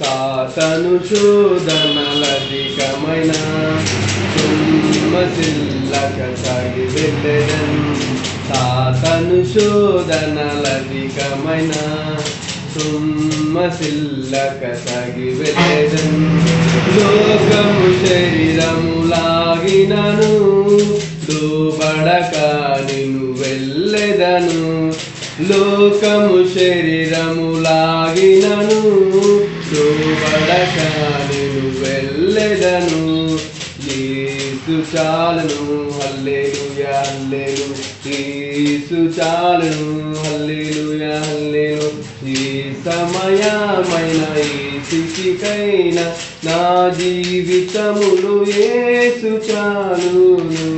సాతను శోధనలధికమైన తుమ్మసిల్లక సాగి వెళ్ళెదన్ సాతను శోధనలధికమైన తుమ్మసిల్లక సాగి వెళ్ళెదన్ లోకము శరీరము లాగినను లోబడక నిన్ను వెళ్ళెదను. లోకము శరీరము లాగినను లోబడక నిన్ను వెళ్ళెదను. యేసు చాలను హల్లెలూయా హల్లెలు. యేసు చాలను హల్లెలూయా హల్లెలు. ఈ సమయమైన ఈ స్థితికైనా నా జీవితములు యేసు చాలును.